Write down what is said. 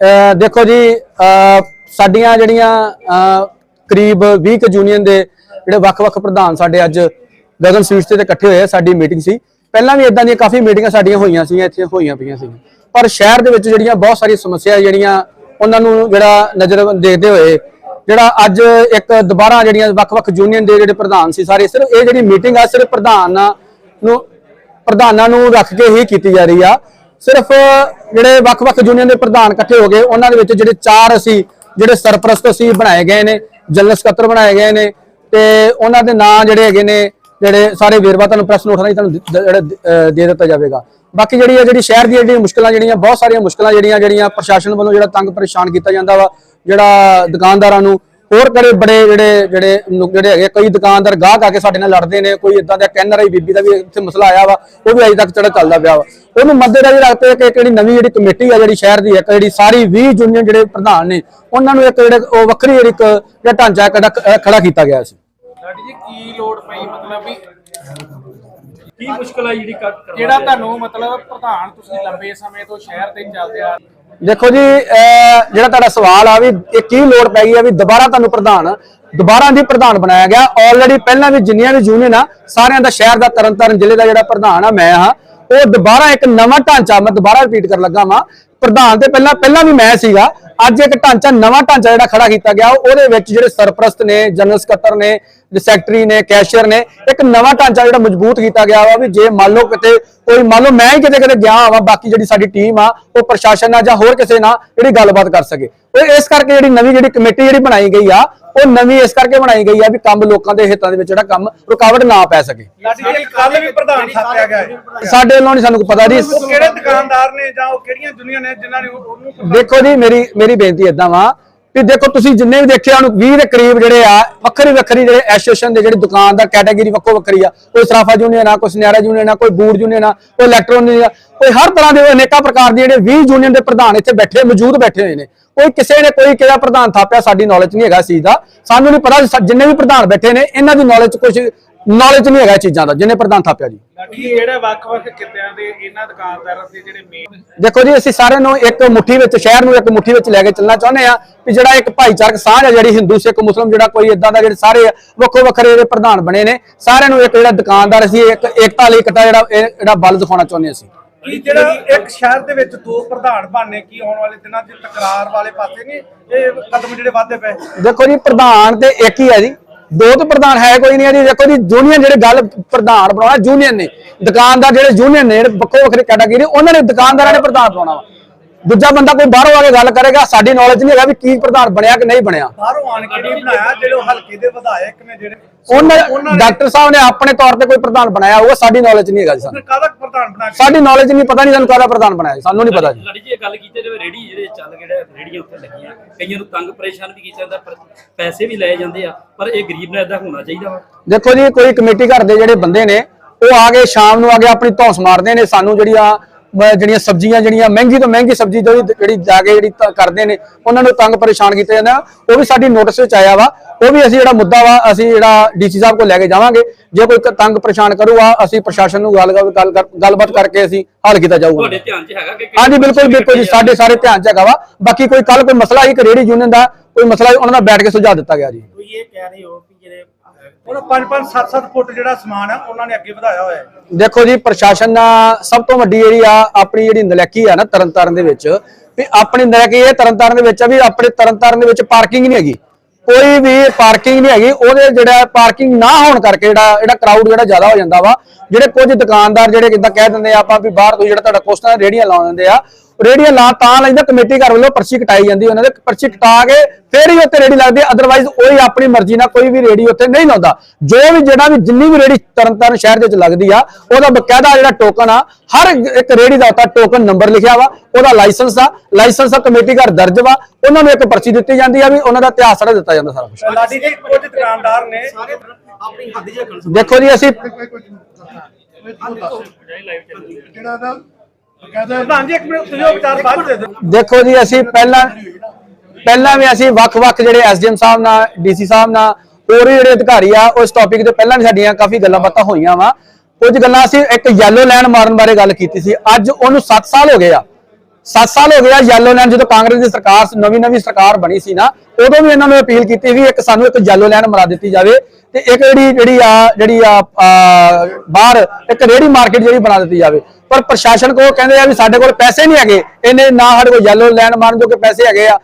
ਦੇਖੋ ਜੀ ਸਾਡੀਆਂ ਜਿਹੜੀਆਂ ਕਰੀਬ 20 ਕੁ ਯੂਨੀਅਨ ਦੇ ਜਿਹੜੇ ਵੱਖ-ਵੱਖ ਪ੍ਰਧਾਨ ਸਾਡੇ ਅੱਜ ਗਗਨ ਸਵੀਟਸ ਤੇ ਇਕੱਠੇ ਹੋਏ ਆ, ਸਾਡੀ ਮੀਟਿੰਗ ਸੀ। ਪਹਿਲਾਂ ਵੀ ਇਦਾਂ ਦੀਆਂ ਕਾਫੀ ਮੀਟਿੰਗਾਂ ਸਾਡੀਆਂ ਹੋਈਆਂ ਸੀਗੀਆਂ, ਇੱਥੇ ਹੋਈਆਂ ਪਈਆਂ ਸੀ ਪਰ ਸ਼ਹਿਰ ਦੇ ਵਿੱਚ ਜਿਹੜੀਆਂ ਬਹੁਤ ਸਾਰੀਆਂ ਸਮੱਸਿਆ ਜਿਹੜੀਆਂ ਉਹਨਾਂ ਨੂੰ ਜਿਹੜਾ ਨਜ਼ਰ ਦੇਖਦੇ ਹੋਏ, ਜਿਹੜਾ ਅੱਜ ਇੱਕ ਦੁਬਾਰਾ ਜਿਹੜੀਆਂ ਵੱਖ-ਵੱਖ ਯੂਨੀਅਨ ਦੇ ਜਿਹੜੇ ਪ੍ਰਧਾਨ ਸੀ ਸਾਰੇ, ਸਿਰਫ ਇਹ ਜਿਹੜੀ ਮੀਟਿੰਗ ਆ, ਸਿਰਫ ਪ੍ਰਧਾਨਾਂ ਨੂੰ ਪ੍ਰਧਾਨਾਂ ਨੂੰ ਰੱਖ ਕੇ ਹੀ ਕੀਤੀ ਜਾ ਰਹੀ ਆ। ਸਿਰਫ, ਜਿਹੜੇ ਵੱਖ-ਵੱਖ ਯੂਨੀਅਨ ਦੇ ਪ੍ਰਧਾਨ ਇਕੱਠੇ ਹੋ ਗਏ, ਉਹਨਾਂ ਦੇ ਵਿੱਚ ਜਿਹੜੇ ਚਾਰ ਅਸੀਂ ਜਿਹੜੇ ਸਰਪ੍ਰਸਤ ਅਸੀਂ ਬਣਾਏ ਗਏ ਨੇ, ਜਨਰਲ ਸਕੱਤਰ ਬਣਾਏ ਗਏ ਨੇ, ਤੇ ਉਹਨਾਂ ਦੇ ਨਾਂ ਜਿਹੜੇ ਹੈਗੇ ਨੇ, ਜਿਹੜੇ ਸਾਰੇ ਵੇਰਵਾ ਤੁਹਾਨੂੰ ਪ੍ਰੈਸ ਨੋਟ ਰਾਹੀਂ ਤੁਹਾਨੂੰ ਜਿਹੜਾ ਦੇ ਦਿੱਤਾ ਜਾਵੇਗਾ। ਬਾਕੀ ਜਿਹੜੀ ਹੈ, ਜਿਹੜੀ ਸ਼ਹਿਰ ਦੀਆਂ ਜਿਹੜੀਆਂ ਮੁਸ਼ਕਲਾਂ ਜਿਹੜੀਆਂ, ਬਹੁਤ ਸਾਰੀਆਂ ਮੁਸ਼ਕਲਾਂ ਜਿਹੜੀਆਂ ਜਿਹੜੀਆਂ ਪ੍ਰਸ਼ਾਸਨ ਵੱਲੋਂ ਜਿਹੜਾ ਤੰਗ ਪਰੇਸ਼ਾਨ ਕੀਤਾ ਜਾਂਦਾ ਵਾ, ਜਿਹੜਾ ਦੁਕਾਨਦਾਰਾਂ ਨੂੰ ਹੋਰ ਕਰੇ ਬੜੇ ਜਿਹੜੇ ਜਿਹੜੇ ਜਿਹੜੇ ਹੈਗੇ ਕਈ ਦੁਕਾਨਦਾਰ ਗਾਹਕ ਆ ਕੇ ਸਾਡੇ ਨਾਲ ਲੜਦੇ ਨੇ ਕੋਈ ਇਦਾਂ ਦਾ ਕੈਨਰ ਆਈ ਬੀਬੀ ਦਾ ਵੀ ਇੱਥੇ ਮਸਲਾ ਆਇਆ ਵਾ ਉਹ ਵੀ ਅਜੇ ਤੱਕ ਚੜਾ ਚੱਲਦਾ ਪਿਆ ਵਾ। ਉਹਨੂੰ ਮੱਦੇਨਜ਼ਰ ਰੱਖਦੇ ਕਿ ਕਿਹੜੀ ਨਵੀਂ ਜਿਹੜੀ ਕਮੇਟੀ ਆ ਜਿਹੜੀ ਸ਼ਹਿਰ ਦੀ ਇੱਕ ਜਿਹੜੀ ਸਾਰੀ 20 ਯੂਨੀਅਨ ਜਿਹੜੇ ਪ੍ਰਧਾਨ ਨੇ ਉਹਨਾਂ ਨੂੰ ਇੱਕ ਜਿਹੜੇ ਉਹ ਵੱਖਰੀ ਜਿਹੜੀ ਇੱਕ ਜਿਹੜਾ ਢਾਂਚਾ ਖੜਾ ਕੀਤਾ ਗਿਆ ਸੀ। ਲਾਡੀ ਜੀ ਕੀ ਲੋੜ ਪਈ ਮਤਲਬ ਵੀ ਕੀ ਮੁਸ਼ਕਲ ਆ ਜਿਹੜੀ ਜਿਹੜਾ ਤੁਹਾਨੂੰ ਮਤਲਬ ਪ੍ਰਧਾਨ ਤੁਸੀਂ ਲੰਬੇ ਸਮੇਂ ਤੋਂ ਸ਼ਹਿਰ ਤੇ ਚੱਲਦੇ ਆ ਦੇਖੋ ਜੀ, ਅਹ, ਜਿਹੜਾ ਤੁਹਾਡਾ ਸਵਾਲ ਆ ਵੀ ਇਹ ਕੀ ਲੋੜ ਪੈ ਗਈ ਆ ਵੀ ਦੁਬਾਰਾ ਤੁਹਾਨੂੰ ਪ੍ਰਧਾਨ, ਦੁਬਾਰਾ ਦੀ ਪ੍ਰਧਾਨ ਬਣਾਇਆ ਗਿਆ। ਆਲਰੇਡੀ ਪਹਿਲਾਂ ਵੀ ਜਿੰਨੀਆਂ ਵੀ ਯੂਨੀਅਨ ਆ, ਸਾਰਿਆਂ ਦਾ ਸ਼ਹਿਰ ਦਾ ਤਰਨਤਾਰਨ ਜ਼ਿਲ੍ਹੇ ਦਾ ਜਿਹੜਾ ਪ੍ਰਧਾਨ ਆ, ਮੈਂ ਹਾਂ। ਉਹ ਦੁਬਾਰਾ ਇੱਕ ਨਵਾਂ ਢਾਂਚਾ, ਮੈਂ ਦੁਬਾਰਾ ਰਿਪੀਟ ਕਰਨ ਲੱਗਾ ਵਾਂ। ਪ੍ਰਧਾਨ ਤੇ ਪਹਿਲਾਂ ਪਹਿਲਾਂ ਵੀ ਮੈਂ ਸੀਗਾ। ਅੱਜ ਇੱਕ ਢਾਂਚਾ, ਨਵਾਂ ਢਾਂਚਾ ਜਿਹੜਾ ਖੜਾ ਕੀਤਾ ਗਿਆ, ਉਹਦੇ ਵਿੱਚ ਜਿਹੜੇ ਸਰਪ੍ਰਸਤ ਨੇ, ਜਨਰਲ ਸਕੱਤਰ ਨੇ ਸੈਕਟਰੀ ਨੇ ਕੈਸ਼ੀਅਰ ਨੇ ਇੱਕ ਨਵਾਂ ਢਾਂਚਾ ਜਿਹੜਾ ਮਜ਼ਬੂਤ ਕੀਤਾ ਗਿਆ ਵਾ ਵੀ ਜੇ ਮੰਨ ਲਓ ਕਿਤੇ ਕੋਈ ਮੰਨ ਲਓ ਮੈਂ ਹੀ ਕਿਤੇ ਕਿਤੇ ਗਿਆ ਹਾਂ ਬਾਕੀ ਜਿਹੜੀ ਸਾਡੀ ਟੀਮ ਆ ਉਹ ਪ੍ਰਸ਼ਾਸਨ ਨਾਲ ਜਾਂ ਹੋਰ ਕਿਸੇ ਨਾਲ ਜਿਹੜੀ ਗੱਲਬਾਤ ਕਰ ਸਕੇ। ਉਹ ਇਸ ਕਰਕੇ ਜਿਹੜੀ ਨਵੀਂ ਜਿਹੜੀ ਕਮੇਟੀ ਜਿਹੜੀ ਬਣਾਈ ਗਈ ਆ ਉਹ ਨਵੀਂ ਇਸ ਕਰਕੇ ਬਣਾਈ ਗਈ ਆ ਵੀ ਕੰਮ ਲੋਕਾਂ ਦੇ ਹਿੱਤਾਂ ਦੇ ਵਿੱਚ ਜਿਹੜਾ ਕੰਮ ਰੁਕਾਵਟ ਨਾ ਪੈ ਸਕੇ। ਲਾਡੀ ਜੀ ਕੱਲ ਵੀ ਪ੍ਰਧਾਨ ਥਾਪਿਆ ਗਿਆ ਹੈ। ਸਾਡੇ ਵੱਲੋਂ ਨਹੀਂ ਸਾਨੂੰ ਕੋਈ ਪਤਾ ਜੀ। ਕਿਹੜੇ ਦੁਕਾਨਦਾਰ ਨੇ ਜਾਂ ਉਹ ਕਿਹੜੀਆਂ ਦੁਨੀਆ ਨੇ ਜਿਨ੍ਹਾਂ ਨੇ ਉਹਨੂੰ ਦੇਖੋ ਜੀ ਮੇਰੀ ਮੇਰੀ ਬੇਨਤੀ ਇਦਾਂ ਵਾ ਵੀ ਦੇਖੋ ਤੁਸੀਂ ਜਿੰਨੇ ਵੀ ਦੇਖਿਆ ਉਹਨੂੰ 20 ਦੇ ਕਰੀਬ ਜਿਹੜੇ ਆ, ਵੱਖਰੀ ਵੱਖਰੀ ਜਿਹੜੇ ਐਸੋਸੀਏਸ਼ਨ ਦੇ ਜਿਹੜੇ ਦੁਕਾਨਦਾਰ ਕੈਟਾਗਰੀ ਵੱਖੋ ਵੱਖਰੀ ਆ। ਕੋਈ ਸਰਾਫਾ ਯੂਨੀਅਨ ਆ, ਕੋਈ ਸੁਨਿਆਰਾ ਯੂਨੀਅਨ ਆ, ਕੋਈ ਬੂਟ ਯੂਨੀਅਨ ਆ, ਕੋਈ ਇਲੈਕਟ੍ਰੋਨਿਕ ਆ, ਕੋਈ ਹਰ ਤਰ੍ਹਾਂ ਦੇ ਅਨੇਕਾਂ ਪ੍ਰਕਾਰ ਦੇ ਜਿਹੜੇ 20 ਯੂਨੀਅਨ ਦੇ ਪ੍ਰਧਾਨ ਇੱਥੇ ਬੈਠੇ, ਮੌਜੂਦ ਬੈਠੇ ਹੋਏ ਨੇ। ਕੋਈ ਕਿਸੇ ਨੇ ਕੋਈ ਕਿਹੜਾ ਪ੍ਰਧਾਨ ਥਾਪਿਆ, ਸਾਡੀ ਨੌਲੇਜ ਨਹੀਂ ਹੈਗਾ ਇਸ ਚੀਜ਼ ਦਾ। ਸਾਨੂੰ ਨਹੀਂ ਪਤਾ, ਜਿੰਨੇ ਵੀ ਪ੍ਰਧਾਨ ਬੈਠੇ ਨੇ, ਇਹਨਾਂ ਦੀ ਨੌਲੇਜ ਕੁਝ ਨੌਲੇਜ ਨਹੀਂ ਹੈਗਾ ਇਹ ਚੀਜ਼ਾਂ ਦਾ ਜਿੰਨੇ ਪ੍ਰਧਾਨ ਥਾਪਿਆ ਜੀ। ਲਾਡੀ ਜੀ ਜਿਹੜੇ ਵੱਖ-ਵੱਖ ਕਿੱਤਿਆਂ ਦੇ ਇਹਨਾਂ ਦੁਕਾਨਦਾਰਾਂ ਦੇ ਜਿਹੜੇ ਮੇਨ ਦੇਖੋ ਜੀ ਅਸੀਂ ਸਾਰਿਆਂ ਨੂੰ ਇੱਕ ਮੁੱਠੀ ਵਿੱਚ ਸ਼ਹਿਰ ਨੂੰ ਇੱਕ ਮੁੱਠੀ ਵਿੱਚ ਲੈ ਕੇ ਚੱਲਣਾ ਚਾਹੁੰਦੇ ਆ ਕਿ ਜਿਹੜਾ ਇੱਕ ਭਾਈਚਾਰਕ ਸਾਂਝ ਹੈ ਜਿਹੜੀ ਹਿੰਦੂ ਸਿੱਖ ਮੁਸਲਮ ਜਿਹੜਾ ਕੋਈ ਇਦਾਂ ਦਾ ਜਿਹੜੇ ਸਾਰੇ ਵੱਖੋ ਵੱਖਰੇ ਜਿਹੜੇ ਪ੍ਰਧਾਨ ਬਣੇ ਨੇ ਸਾਰਿਆਂ ਨੂੰ ਇੱਕ ਜਿਹੜਾ ਦੁਕਾਨਦਾਰ ਅਸੀਂ ਇੱਕ ਏਕਤਾ ਲਈ ਇਕੱਠਾ ਜਿਹੜਾ ਇਹ ਜਿਹੜਾ ਬਲ ਦਿਖਾਉਣਾ ਚਾਹੁੰਦੇ ਅਸੀਂ। ਕੀ ਜਿਹੜਾ ਇੱਕ ਸ਼ਹਿਰ ਦੇ ਵਿੱਚ ਦੋ ਪ੍ਰਧਾਨ ਬਣਨੇ ਕੀ ਆਉਣ ਵਾਲੇ ਦਿਨਾਂ 'ਚ ਤਕਰਾਰ ਵਾਲੇ ਪਾਸੇ ਨਹੀਂ ਇਹ ਕਦਮ ਜਿਹੜੇ ਵੱਧਦੇ ਪਏ? ਦੇਖੋ ਜੀ ਪ੍ਰਧਾਨ ਤੇ ਇੱਕ ਹੀ ਹੈ ਜੀ। ਦੋ ਤੋਂ ਪ੍ਰਧਾਨ ਹੈ ਕੋਈ ਨਹੀਂ ਹੈ ਜੀ ਦੇਖੋ ਜੀ ਯੂਨੀਅਨ ਜਿਹੜੇ ਗੱਲ ਪ੍ਰਧਾਨ ਬਣਾਉਣਾ ਯੂਨੀਅਨ ਨੇ। ਦੁਕਾਨਦਾਰ ਜਿਹੜੇ ਯੂਨੀਅਨ ਨੇ ਵੱਖੋ ਵੱਖਰੇ ਕੈਟਾਗਰੀ ਉਹਨਾਂ ਨੇ ਦੁਕਾਨਦਾਰਾਂ ਨੇ ਪ੍ਰਧਾਨ ਬਣਾਉਣਾ ਵਾ। ਦੂਜਾ ਬੰਦਾ ਕੋਈ ਬਾਹਰੋਂ ਆ ਕੇ ਗੱਲ ਕਰੇਗਾ ਸਾਡੀ ਨੌਲੇਜ ਨਹੀਂ ਹੈਗਾ ਵੀ ਕੀ ਪ੍ਰਧਾਨ ਬਣਿਆ ਕਿ ਨਹੀਂ ਬਣਿਆ। ਬਾਹਰੋਂ ਆਣ ਕੇ ਨਹੀਂ ਬਣਾਇਆ ਜਿਹੜੇ ਹਲਕੇ ਦੇ ਵਿਧਾਇਕ ਨੇ ਜਿਹੜੇ ਉਹਨਾਂ ਡਾਕਟਰ ਸਾਹਿਬ ਨੇ ਆਪਣੇ ਤੌਰ ਤੇ ਕੋਈ ਪ੍ਰਧਾਨ ਬਣਾਇਆ ਉਹ ਸਾਡੀ ਨੌਲੇਜ ਨਹੀਂ ਹੈਗਾ ਜੀ ਸਾਨੂੰ। ਕਾਹਦਾ ਪ੍ਰਧਾਨ ਬਣਾ ਕੇ ਸਾਡੀ ਨੌਲੇਜ ਨਹੀਂ ਪਤਾ ਨਹੀਂ ਸਾਨੂੰ ਕਾਹਦਾ ਪ੍ਰਧਾਨ ਬਣਾਇਆ ਸਾਨੂੰ ਨਹੀਂ ਪਤਾ ਜੀ। ਜੀ ਇਹ ਗੱਲ ਕੀਤੀ ਜਿਵੇਂ ਰੇੜੀ ਜਿਹੜੇ ਚੱਲ ਜਿਹੜੇ ਰੇੜੀਆਂ ਉੱਤੇ ਲੱਗੀਆਂ ਕਈਆਂ ਨੂੰ ਤੰਗ ਪਰੇਸ਼ਾਨ ਵੀ ਕੀਤਾ ਜਾਂਦਾ ਪਰ ਪੈਸੇ ਵੀ ਲਏ ਜਾਂਦੇ ਆ ਪਰ ਇਹ ਗਰੀਬ ਨਾਲ ਇਦਾਂ ਹੋਣਾ ਚਾਹੀਦਾ ਵਾ। ਦੇਖੋ ਜੀ ਕੋਈ ਕਮੇਟੀ ਘਰ ਦੇ ਜਿਹੜੇ ਬੰਦੇ ਨੇ ਉਹ ਆ ਕੇ ਸ਼ਾਮ ਨੂੰ ਆ ਕੇ ਆਪਣੀ ਧੌਂਸ ਮਾਰਦੇ ਨੇ ਸਾਨੂੰ ਜਿਹੜੀਆਂ ਅਹ ਜਿਹੜੀਆਂ ਸਬਜ਼ੀਆਂ ਜਿਹੜੀਆਂ ਮਹਿੰਗੀ ਤੋਂ ਮਹਿੰਗੀ ਸਬਜ਼ੀ ਜਿਹੜੀ ਜਿਹੜੀ ਜਾ ਕੇ ਜਿਹੜੀ ਕਰਦੇ ਨੇ ਉਹਨਾਂ ਨੂੰ ਤੰਗ ਪਰੇਸ਼ਾਨ ਕੀਤਾ ਜਾਂਦਾ ਉਹ ਵੀ ਸਾਡੀ ਨੋਟਿਸ ਵਿੱਚ ਆਇਆ ਵਾ। ਉਹ ਵੀ ਅਸੀਂ ਜਿਹੜਾ ਮੁੱਦਾ ਵਾ ਅਸੀਂ ਜਿਹੜਾ ਡੀਸੀ ਸਾਹਿਬ ਕੋਲ ਲੈ ਕੇ ਜਾਵਾਂਗੇ। ਜੇ ਕੋਈ ਤੰਗ ਪਰੇਸ਼ਾਨ ਕਰੂਗਾ ਅਸੀਂ ਪ੍ਰਸ਼ਾਸਨ ਨੂੰ ਗੱਲ ਗੱਲ ਗੱਲ- ਗੱਲਬਾਤ ਕਰਕੇ ਅਸੀਂ ਹੱਲ ਕੀਤਾ ਜਾਊਗਾ। ਤੁਹਾਡੇ ਧਿਆਨ 'ਚ ਹੈਗਾ ਕਿ ਹਾਂਜੀ ਬਿਲਕੁਲ ਬਿਲਕੁਲ ਜੀ ਸਾਡੇ ਸਾਰੇ ਧਿਆਨ ਚ ਹੈਗਾ ਵਾ। ਬਾਕੀ ਕੋਈ ਕੱਲ ਕੋਈ ਮਸਲਾ ਹੀ ਕਿ ਰੇੜੀ ਯੂਨੀਅਨ ਦਾ ਕੋਈ ਮਸਲਾ ਉਹਨਾਂ ਨਾਲ ਬੈਠ ਕੇ ਸੁਝਾ ਦਿੱਤਾ ਗਿਆ ਜੀ। ਕੋਈ ਇਹ ਕਹਿ ਰਹੇ ਹੋ ਕਿ ਜਿਹੜੇ ਉਹਨਾਂ 5-5 7-7 ਫੁੱਟ ਜਿਹੜਾ ਸਮਾਨ ਹੈ ਉਹਨਾਂ ਨੇ ਅੱਗੇ ਵਧਾਇਆ ਹੋਇਆ ਹੈ। ਦੇਖੋ ਜੀ, ਪ੍ਰਸ਼ਾਸਨ ਨਾਲ ਸਭ ਤੋਂ ਵੱਡੀ ਜਿਹੜੀ ਆ, ਆਪਣੀ ਜਿਹੜੀ ਨਲੈਕੀ ਆ ਨਾ, ਤਰਨਤਾਰਨ ਦੇ ਵਿੱਚ, ਵੀ ਆਪਣੀ ਨਲੈਕੀ ਇਹ ਤਰਨਤਾਰਨ ਦੇ ਵਿੱਚ ਆ ਵੀ ਆਪਣੇ ਤਰਨਤਾਰਨ ਦੇ ਵਿੱਚ ਪਾਰਕਿੰਗ ਨਹੀਂ ਹੈਗੀ। ਕੋਈ ਵੀ ਪਾਰਕਿੰਗ ਨਹੀਂ ਹੈਗੀ, ਉਹਦੇ ਜਿਹੜਾ ਪਾਰਕਿੰਗ ਨਾ ਹੋਣ ਕਰਕੇ ਜਿਹੜਾ ਜਿਹੜਾ ਕਰਾਊਡ ਜਿਹੜਾ ਜ਼ਿਆਦਾ ਹੋ ਜਾਂਦਾ ਵਾ, ਜਿਹੜੇ ਕੁਝ ਦੁਕਾਨਦਾਰ ਜਿਹੜੇ ਕਿਦਾਂ ਕਹਿ ਦਿੰਦੇ ਆ ਆਪਾਂ ਵੀ ਬਾਹਰ ਤੋਂ ਜਿਹੜਾ ਤੁਹਾਡਾ ਕੋਸਟਾਂ ਰੇੜੀਆਂ ਲਾਉਣ ਦਿੰਦੇ ਆ ਰੇੜੀਆਂ ਲਾ ਤਾਂ ਲੈਂਦਾ ਕਮੇਟੀ ਘਰ ਵੱਲੋਂ ਪਰਚੀ ਕਟਾਈ ਜਾਂਦੀ ਉਹਨਾਂ ਦੇ ਪਰਚੀ ਕਟਾ ਕੇ ਫੇਰ ਹੀ ਉੱਤੇ ਰੇੜੀ ਲੱਗਦੀ ਅਦਰਵਾਈਜ਼ ਕੋਈ ਆਪਣੀ ਮਰਜ਼ੀ ਨਾਲ ਕੋਈ ਵੀ ਰੇੜੀ ਉੱਤੇ ਨਹੀਂ ਲਾਉਂਦਾ। ਜੋ ਵੀ ਜਿਹੜਾ ਵੀ ਜਿੰਨੀ ਵੀ ਰੇੜੀ ਤਰਨਤਾਰਨ ਸ਼ਹਿਰ ਦੇ ਵਿੱਚ ਲੱਗਦੀ ਆ ਉਹਦਾ ਬਕਾਇਦਾ ਜਿਹੜਾ ਟੋਕਨ ਆ ਹਰ ਇੱਕ ਰੇੜੀ ਦਾ ਉੱਤੇ ਟੋਕਨ ਨੰਬਰ ਲਿਖਿਆ ਵਾ ਉਹਦਾ ਲਾਇਸੈਂਸ ਆ ਲਾਇਸੈਂਸ ਆ ਕਮੇਟੀ ਘਰ ਦਰਜ ਵਾ ਉਹਨਾਂ ਨੂੰ ਇੱਕ ਪਰਚੀ ਦਿੱਤੀ ਜਾਂਦੀ ਆ ਵੀ ਉਹਨਾਂ ਦਾ ਇਤਿਹਾਸ ਸਾਰਾ ਦਿੱਤਾ ਜਾਂਦਾ ਸਾਰਾ ਕੁਝ ਲਾਡੀ ਜੀ ਕੁਝ ਦੁਕਾਨਦਾਰ ਨੇ ਆਪਣੀ ਹੱਦ 'ਚ ਰੱਖਣ ਦੇਖੋ ਜੀ ਅਸੀਂ ਪ੍ਰਧਾਨ ਜੀ ਇੱਕ ਮਿੰਟ ਦੇਖੋ ਜੀ ਅਸੀਂ ਪਹਿਲਾਂ ਪਹਿਲਾਂ ਵੀ ਅਸੀਂ ਵੱਖ-ਵੱਖ ਜਿਹੜੇ ਐਸਡੀਐਮ ਸਾਹਿਬ ਨਾਲ ਡੀਸੀ ਸਾਹਿਬ ਨਾਲ ਹੋਰ ਜਿਹੜੇ ਅਧਿਕਾਰੀ ਆ ਉਸ ਟੌਪਿਕ ਤੇ ਪਹਿਲਾਂ ਵੀ ਸਾਡੀਆਂ ਕਾਫੀ ਗੱਲਾਂ ਬਾਤਾਂ ਹੋਈਆਂ ਵਾ। ਕੁਝ ਗੱਲਾਂ ਅਸੀਂ ਇੱਕ ਯੈਲੋ ਲਾਈਨ ਮਾਰਨ ਬਾਰੇ ਗੱਲ ਕੀਤੀ ਸੀ। ਅੱਜ ਉਹਨੂੰ 7 ਸਾਲ ਹੋ ਗਏ ਆ। 7 ਸਾਲ ਹੋ ਗਿਆ ਯੈਲੋ ਲਾਈਨ ਜਦੋਂ ਕਾਂਗਰਸ ਦੀ ਸਰਕਾਰ ਨਵੀਂ ਨਵੀਂ ਸਰਕਾਰ ਬਣੀ ਸੀ ਨਾ ਉਦੋਂ ਵੀ ਇਹਨਾਂ ਨੂੰ ਅਪੀਲ ਕੀਤੀ ਵੀ ਇੱਕ ਸਾਨੂੰ ਇੱਕ ਯੈਲੋ ਲਾਈਨ ਮਾਰ ਦਿੱਤੀ ਜਾਵੇ ਤੇ ਇੱਕ ਜਿਹੜੀ ਜਿਹੜੀ ਆ ਜਿਹੜੀ ਆ ਬਾਹਰ ਇੱਕ ਰੇੜੀ ਮਾਰਕੀਟ ਜਿਹੜੀ ਬਣਾ ਦਿੱਤੀ ਜਾਵੇ। ਪਰ ਪ੍ਰਸ਼ਾਸਨ ਕੋਲ ਕਹਿੰਦੇ ਆ ਵੀ ਸਾਡੇ ਕੋਲ ਪੈਸੇ ਨਹੀਂ ਹੈਗੇ। ਇਹਨੇ ਨਾ ਸਾਡੇ ਕੋਲ ਯੈਲੋ ਲੈਣ ਮਾਰਨ ਜੋ ਕਿ ਪੈਸੇ ਹੈਗੇ ਆ।